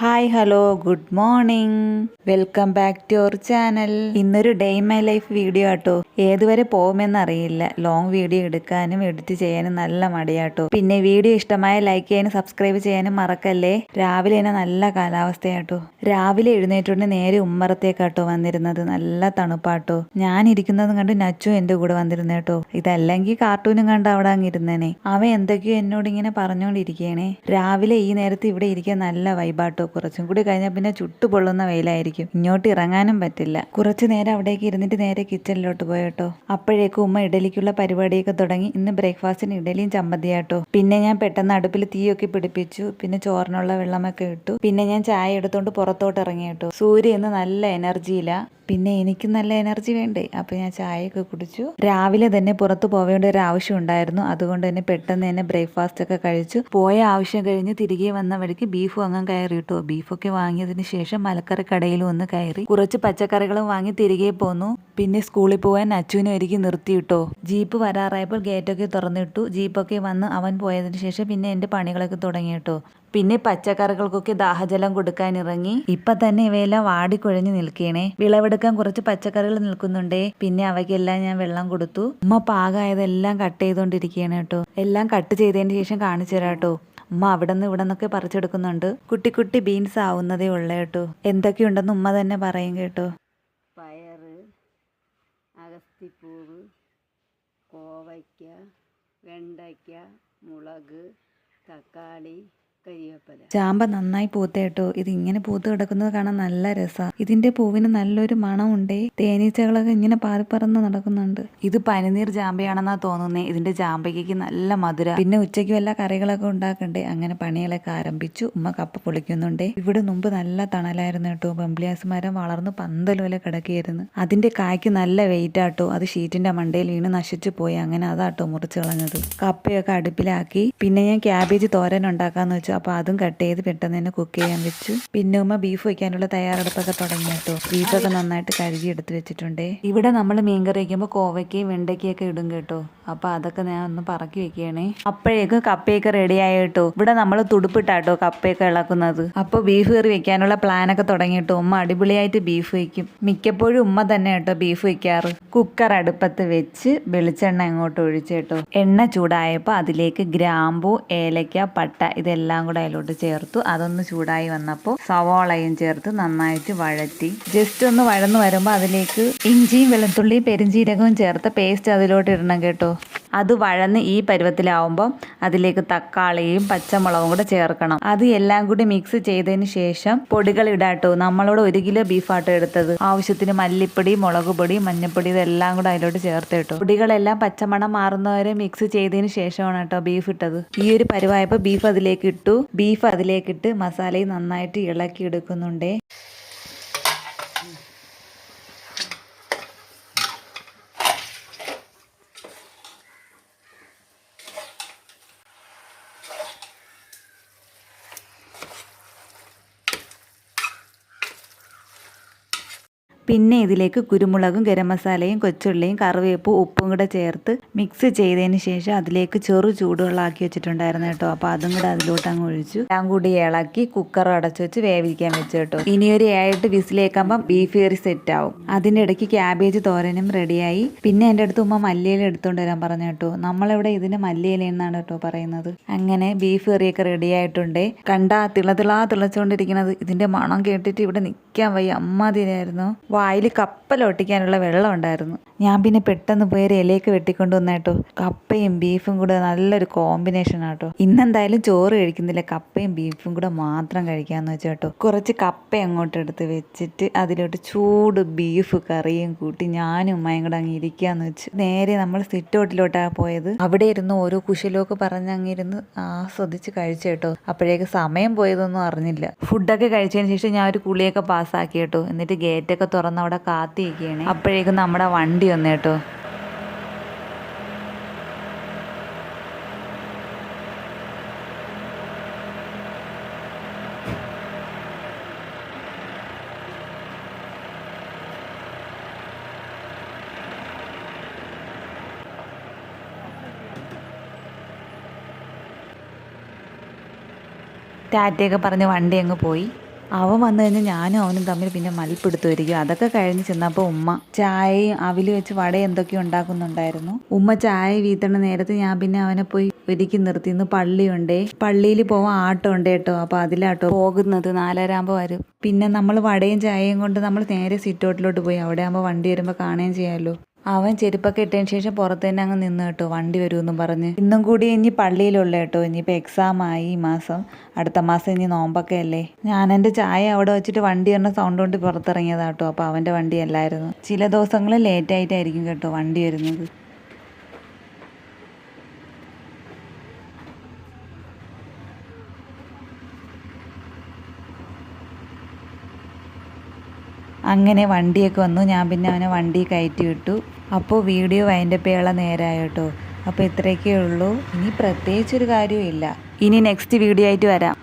Hi hello good morning. Welcome back to our channel. ഇന്നൊരു day my life video ആട്ടോ. ഏതുവരെ പോകുമെന്ന് അറിയില്ല ലോങ് വീഡിയോ എടുക്കാനും എഡിറ്റ് ചെയ്യാനും നല്ല മടിയാട്ടോ. പിന്നെ വീഡിയോ ഇഷ്ടമായ ലൈക്ക് ചെയ്യാനും സബ്സ്ക്രൈബ് ചെയ്യാനും മറക്കല്ലേ? രാവിലെ തന്നെ നല്ല കാലാവസ്ഥയാട്ടോ. രാവിലെ എഴുന്നേറ്റുകൊണ്ട് നേരെ ഉമ്മറത്തേക്കാട്ടോ വന്നിരുന്നത്. നല്ല തണുപ്പാട്ടോ. ഞാൻ ഇരിക്കുന്നതും കണ്ട് നച്ചു എന്റെ കൂടെ വന്നിരുന്നേട്ടോ ഇതല്ലെങ്കിൽ കാർട്ടൂനും കണ്ട് അവിടെ അങ്ങ് ഇരുന്നേനെ അവൻ എന്തൊക്കെയോ എന്നോട് ഇങ്ങനെ പറഞ്ഞുകൊണ്ടിരിക്കണേ രാവിലെ ഈ നേരത്ത് ഇവിടെ ഇരിക്കാൻ നല്ല വൈബാട്ടോ കുറച്ചും കൂടി കഴിഞ്ഞാൽ പിന്നെ ചുട്ടുപൊള്ളുന്ന വെയിലായിരിക്കും. ഇങ്ങോട്ട് ഇറങ്ങാനും പറ്റില്ല. കുറച്ചു നേരം അവിടേക്ക് ഇരുന്നിട്ട് നേരെ കിച്ചണിലോട്ട് പോയട്ടോ അപ്പോഴേക്കും ഉമ്മ ഇഡലിക്കുള്ള പരിപാടിയൊക്കെ തുടങ്ങി. ഇന്ന് ബ്രേക്ക്ഫാസ്റ്റിന് ഇഡലിയും ചമ്മന്തിയാട്ടോ പിന്നെ ഞാൻ പെട്ടെന്ന് അടുപ്പിൽ തീയൊക്കെ പിടിപ്പിച്ചു. പിന്നെ ചോറിനുള്ള വെള്ളമൊക്കെ ഇട്ടു. പിന്നെ ഞാൻ ചായ എടുത്തോണ്ട് പുറത്തോട്ട് ഇറങ്ങി കേട്ടോ. സൂര്യ ഇന്ന് നല്ല എനർജിയില്ല പിന്നെ എനിക്ക് നല്ല എനർജി വേണ്ടേ? അപ്പോൾ ഞാൻ ചായയൊക്കെ കുടിച്ചു. രാവിലെ തന്നെ പുറത്ത് പോവേണ്ട ഒരു ആവശ്യം ഉണ്ടായിരുന്നു. അതുകൊണ്ട് തന്നെ പെട്ടെന്ന് തന്നെ ബ്രേക്ക്ഫാസ്റ്റ് ഒക്കെ കഴിച്ചു. പോയ ആവശ്യം കഴിഞ്ഞ് തിരികെ വന്ന വഴിക്ക് ബീഫും അങ്ങ് കയറി കിട്ടോ. ബീഫൊക്കെ വാങ്ങിയതിന് ശേഷം മലക്കറി കടയിൽ ഒന്ന് കയറി കുറച്ച് പച്ചക്കറികളും വാങ്ങി തിരികെ പോന്നു. പിന്നെ സ്കൂളിൽ പോവാൻ അച്ചുവിനെ ഒരുക്കി നിർത്തിയിട്ടോ. ജീപ്പ് വരാറായപ്പോൾ ഗേറ്റൊക്കെ തുറന്നിട്ടു. ജീപ്പൊക്കെ വന്ന് അവൻ പോയതിന് ശേഷം പിന്നെ എന്റെ പണികളൊക്കെ തുടങ്ങി കേട്ടോ പിന്നെ പച്ചക്കറികൾക്കൊക്കെ ദാഹജലം കൊടുക്കാൻ ഇറങ്ങി. ഇപ്പൊ തന്നെ ഇവയെല്ലാം വാടിക്കുഴഞ്ഞു നിൽക്കണേ. വിളവെടുക്കാൻ കുറച്ച് പച്ചക്കറികൾ നിൽക്കുന്നുണ്ടേ. പിന്നെ അവയ്ക്കെല്ലാം ഞാൻ വെള്ളം കൊടുത്തു. ഉമ്മ പാകമായതെല്ലാം കട്ട് ചെയ്തുകൊണ്ടിരിക്കുകയാണ് എല്ലാം കട്ട് ചെയ്തതിന് ശേഷം കാണിച്ചു തരാം കേട്ടോ ഉമ്മ അവിടെ നിന്ന് ഇവിടെ നിന്നൊക്കെ പറിച്ചെടുക്കുന്നുണ്ട്. കുട്ടി കുട്ടി ബീൻസ് ആവുന്നതേ ഉള്ളേ കേട്ടോ. എന്തൊക്കെയുണ്ടെന്ന് ഉമ്മ തന്നെ പറയും കേട്ടോ. പയറ് അഗസ്തിപ്പൂവ് കോവയ്ക്ക വെണ്ടയ്ക്ക മുളക് തക്കാളി ചാമ്പ നന്നായി പൂത്തേട്ടോ ഇത് ഇങ്ങനെ പൂത്ത് കിടക്കുന്നത് കാണാൻ നല്ല രസമാണ് ഇതിന്റെ പൂവിന് നല്ലൊരു മണമുണ്ടേ. തേനീച്ചകളൊക്കെ ഇങ്ങനെ പാറിപ്പറന്ന് നടക്കുന്നുണ്ട്. ഇത് പനിനീർ ചാമ്പയാണെന്നാ തോന്നുന്നേ. ഇതിന്റെ ചാമ്പയ്ക്ക് നല്ല മധുര. പിന്നെ ഉച്ചയ്ക്ക് വല്ല കറികളൊക്കെ ഉണ്ടാക്കണ്ടേ? അങ്ങനെ പണികളൊക്കെ ആരംഭിച്ചു. ഉമ്മ കപ്പ പൊളിക്കുന്നുണ്ടേ. ഇവിടെ മുമ്പ് നല്ല തണലായിരുന്നു കേട്ടോ. ബംബ്ലിയാസ് മരം വളർന്ന് പന്തൽ പോലെ കിടക്കുകയായിരുന്നു. അതിന്റെ കായ്ക്ക് നല്ല വെയിറ്റ് ആട്ടോ അത് ഷീറ്റിന്റെ മണ്ടയിൽ വീണ് നശിച്ചു പോയി. അങ്ങനെ അതാട്ടോ മുറിച്ച് കളഞ്ഞത്. കപ്പയൊക്കെ അടുപ്പിലാക്കി. പിന്നെ ഞാൻ ക്യാബേജ് തോരൻ ഉണ്ടാക്കാന്ന് വെച്ചു അപ്പൊ അതും കട്ട് ചെയ്ത് പെട്ടെന്ന് തന്നെ കുക്ക് ചെയ്യാൻ വെച്ചു. പിന്നെ ഉമ്മ ബീഫ് വയ്ക്കാനുള്ള തയ്യാറെടുപ്പൊക്കെ തുടങ്ങി കേട്ടോ. ബീഫൊക്കെ നന്നായിട്ട് കഴുകി എടുത്ത് വെച്ചിട്ടുണ്ട്. ഇവിടെ നമ്മൾ മീൻകറി വയ്ക്കുമ്പോൾ കോവയ്ക്കയും വെണ്ടയ്ക്കയൊക്കെ ഇടും കേട്ടോ. അപ്പൊ അതൊക്കെ ഞാൻ ഒന്ന് പറക്കി വെക്കുകയാണേ. അപ്പോഴേക്കും കപ്പയൊക്കെ റെഡി ആയി കേട്ടോ. ഇവിടെ നമ്മൾ തുടുപ്പിട്ടാട്ടോ കപ്പയൊക്കെ ഇളക്കുന്നത്. അപ്പൊ ബീഫ് കറി വെക്കാനുള്ള പ്ലാനൊക്കെ തുടങ്ങിയിട്ടു ഉമ്മ അടിപൊളിയായിട്ട് ബീഫ് വയ്ക്കും മിക്കപ്പോഴും ഉമ്മ തന്നെ കേട്ടോ ബീഫ് വെക്കാറ്. കുക്കർ അടുപ്പത്ത് വെച്ച് വെളിച്ചെണ്ണ അങ്ങോട്ട് ഒഴിച്ചു കേട്ടോ. എണ്ണ ചൂടായപ്പോൾ അതിലേക്ക് ഗ്രാമ്പു ഏലക്ക പട്ട ഇതെല്ലാം കൂടെ അതിലോട്ട് ചേർത്തു. അതൊന്ന് ചൂടായി വന്നപ്പോൾ സവാളയും ചേർത്ത് നന്നായിട്ട് വഴറ്റി. ജസ്റ്റ് ഒന്ന് വഴന്നു വരുമ്പോൾ അതിലേക്ക് ഇഞ്ചിയും വെളുത്തുള്ളിയും പെരിഞ്ചീരകവും ചേർത്ത പേസ്റ്റ് അതിലോട്ട് ഇടണം കേട്ടോ. അത് വഴന്ന് ഈ പരുവത്തിലാവുമ്പോൾ അതിലേക്ക് തക്കാളിയും പച്ചമുളകും കൂടെ ചേർക്കണം. അത് എല്ലാം കൂടി മിക്സ് ചെയ്തതിന് ശേഷം പൊടികൾ ഇടാട്ടോ. നമ്മളോട് ഒരു കിലോ ബീഫാട്ടോ എടുത്തത്. ആവശ്യത്തിന് മല്ലിപ്പൊടി മുളക് പൊടി മഞ്ഞപ്പൊടി ഇതെല്ലാം കൂടെ അതിലോട്ട് ചേർത്ത് കേട്ടോ പൊടികളെല്ലാം പച്ചമണം മാറുന്നവരെ മിക്സ് ചെയ്തതിന് ശേഷമാണ് കേട്ടോ ബീഫ് ഇട്ടത്. ഈ ഒരു പരുവായപ്പോൾ ബീഫ് അതിലേക്ക് ഇട്ടു. ബീഫ് അതിലേക്കിട്ട് മസാലയും നന്നായിട്ട് ഇളക്കി എടുക്കുന്നുണ്ടേ പിന്നെ ഇതിലേക്ക് കുരുമുളകും ഗരം മസാലയും കൊച്ചുള്ളിയും കറിവേപ്പും ഉപ്പും കൂടെ ചേർത്ത് മിക്സ് ചെയ്തതിന് ശേഷം അതിലേക്ക് ചെറു ചൂടുവെള്ളമാക്കി വെച്ചിട്ടുണ്ടായിരുന്നു കേട്ടോ. അപ്പോൾ അതും കൂടെ അതിലോട്ട് അങ്ങ് ഒഴിച്ചു. എല്ലാം കൂടി ഇളക്കി കുക്കർ അടച്ചു വെച്ച് വേവിക്കാൻ വെച്ചു കേട്ടോ. ഇനി ഒരു ഏഴെട്ട് വിസിലേക്കുമ്പം ബീഫ് കറി സെറ്റ് ആവും. അതിന്റെ ഇടയ്ക്ക് ക്യാബേജ് തോരനും റെഡിയായി പിന്നെ എന്റെ അടുത്ത് ഉമ്മ മല്ലിയില എടുത്തുകൊണ്ട് വരാൻ പറഞ്ഞു കേട്ടോ. നമ്മളിവിടെ ഇതിന് മല്ലിയില എന്നാണ് കേട്ടോ പറയുന്നത്. അങ്ങനെ ബീഫ് കറിയൊക്കെ റെഡി ആയിട്ടുണ്ട്. കണ്ടാ തിളതിളാ തിളച്ചുകൊണ്ടിരിക്കുന്നത് ഇതിന്റെ മണം കേട്ടിട്ട് ഇവിടെ നിൽക്കാൻ വയ്യ. അമ്മാതിരായിരുന്നു വായിൽ കപ്പലൊട്ടിക്കാനുള്ള വെള്ളം ഉണ്ടായിരുന്നു ഞാൻ പിന്നെ പെട്ടെന്ന് പോയി ഒരു ഇലയൊക്കെ വെട്ടിക്കൊണ്ട് വന്നേട്ടോ കപ്പയും ബീഫും കൂടെ നല്ലൊരു കോമ്പിനേഷൻ ആട്ടോ ഇന്നെന്തായാലും ചോറ് കഴിക്കുന്നില്ല. കപ്പയും ബീഫും കൂടെ മാത്രം കഴിക്കാന്ന് വെച്ചേട്ടോ കുറച്ച് കപ്പ അങ്ങോട്ട് എടുത്ത് വെച്ചിട്ട് അതിലോട്ട് ചൂട് ബീഫ് കറിയും കൂട്ടി ഞാനും ഉമ്മയും കൂടെ അങ്ങ് ഇരിക്കാന്ന് വെച്ച് നേരെ നമ്മൾ സിറ്റ് സിറ്റൗട്ടിലോട്ടാണ് പോയത്. അവിടെ ഇരുന്ന് ഓരോ കുശലൊക്കെ പറഞ്ഞ് അങ്ങിരുന്ന് ആസ്വദിച്ച് കഴിച്ചു കേട്ടോ അപ്പോഴേക്ക് സമയം പോയതൊന്നും അറിഞ്ഞില്ല. ഫുഡൊക്കെ കഴിച്ചതിന് ശേഷം ഞാൻ ഒരു കുളിയൊക്കെ പാസ്സാക്കി കേട്ടോ എന്നിട്ട് ഗേറ്റൊക്കെ തുറന്ന് അവിടെ കാത്തിരിക്കുകയാണ്. അപ്പോഴേക്കും നമ്മുടെ വണ്ടി വന്നു കേട്ടോ. ടാറ്റയൊക്കെ പറഞ്ഞ് വണ്ടി അങ്ങ് പോയി. അവൻ വന്നു കഴിഞ്ഞാൽ ഞാനും അവനും തമ്മിൽ പിന്നെ മൽപ്പിടുത്തുമായിരിക്കും അതൊക്കെ കഴിഞ്ഞ് ചെന്നപ്പോൾ ഉമ്മ ചായയും അവിൽ വെച്ച് വട എന്തൊക്കെയോ ഉണ്ടാക്കുന്നുണ്ടായിരുന്നു. ഉമ്മ ചായ വീത്തണ നേരത്തെ ഞാൻ പിന്നെ അവനെ പോയി ഒരുക്കി നിർത്തി. ഇന്ന് പള്ളിയുണ്ടേ. പള്ളിയിൽ പോവാൻ ആട്ടോ ഉണ്ട് കേട്ടോ. അപ്പോൾ അതിലാട്ടോ പോകുന്നത്. നാലരാകുമ്പോൾ വരും. പിന്നെ നമ്മൾ വടയും ചായയും കൊണ്ട് നമ്മൾ നേരെ സിറ്റ് സിറ്റൗട്ടിലോട്ട് പോയി. അവിടെ ആകുമ്പോൾ വണ്ടി വരുമ്പോൾ കാണുകയും ചെയ്യാമല്ലോ അവൻ ചെരുപ്പൊക്കെ ഇട്ടതിന് ശേഷം പുറത്ത് തന്നെ അങ്ങ് നിന്ന് കേട്ടോ വണ്ടി വരുമെന്നും പറഞ്ഞ്. ഇന്നും കൂടി ഇനി പള്ളിയിലുള്ള കേട്ടോ ഇനിയിപ്പോൾ എക്സാം ആയി ഈ മാസം. അടുത്ത മാസം ഇനി നോമ്പൊക്കെ അല്ലേ? ഞാൻ എന്റെ ചായ അവിടെ വെച്ചിട്ട് വണ്ടി വരുന്ന സൗണ്ട് കൊണ്ട് പുറത്തിറങ്ങിയതാട്ടോ അപ്പോൾ അവന്റെ വണ്ടി അല്ലായിരുന്നു. ചില ദിവസങ്ങളിൽ ലേറ്റായിട്ടായിരിക്കും കേട്ടോ വണ്ടി വരുന്നത്. അങ്ങനെ വണ്ടിയൊക്കെ വന്നു. ഞാൻ പിന്നെ അവനെ വണ്ടി കയറ്റി വിട്ടു. അപ്പോൾ വീഡിയോ പേള നേരായ കേട്ടോ അപ്പോൾ ഇത്രയൊക്കെ ഉള്ളൂ. ഇനി പ്രത്യേകിച്ചൊരു കാര്യവും ഇല്ല. ഇനി നെക്സ്റ്റ് വീഡിയോ ആയിട്ട് വരാം.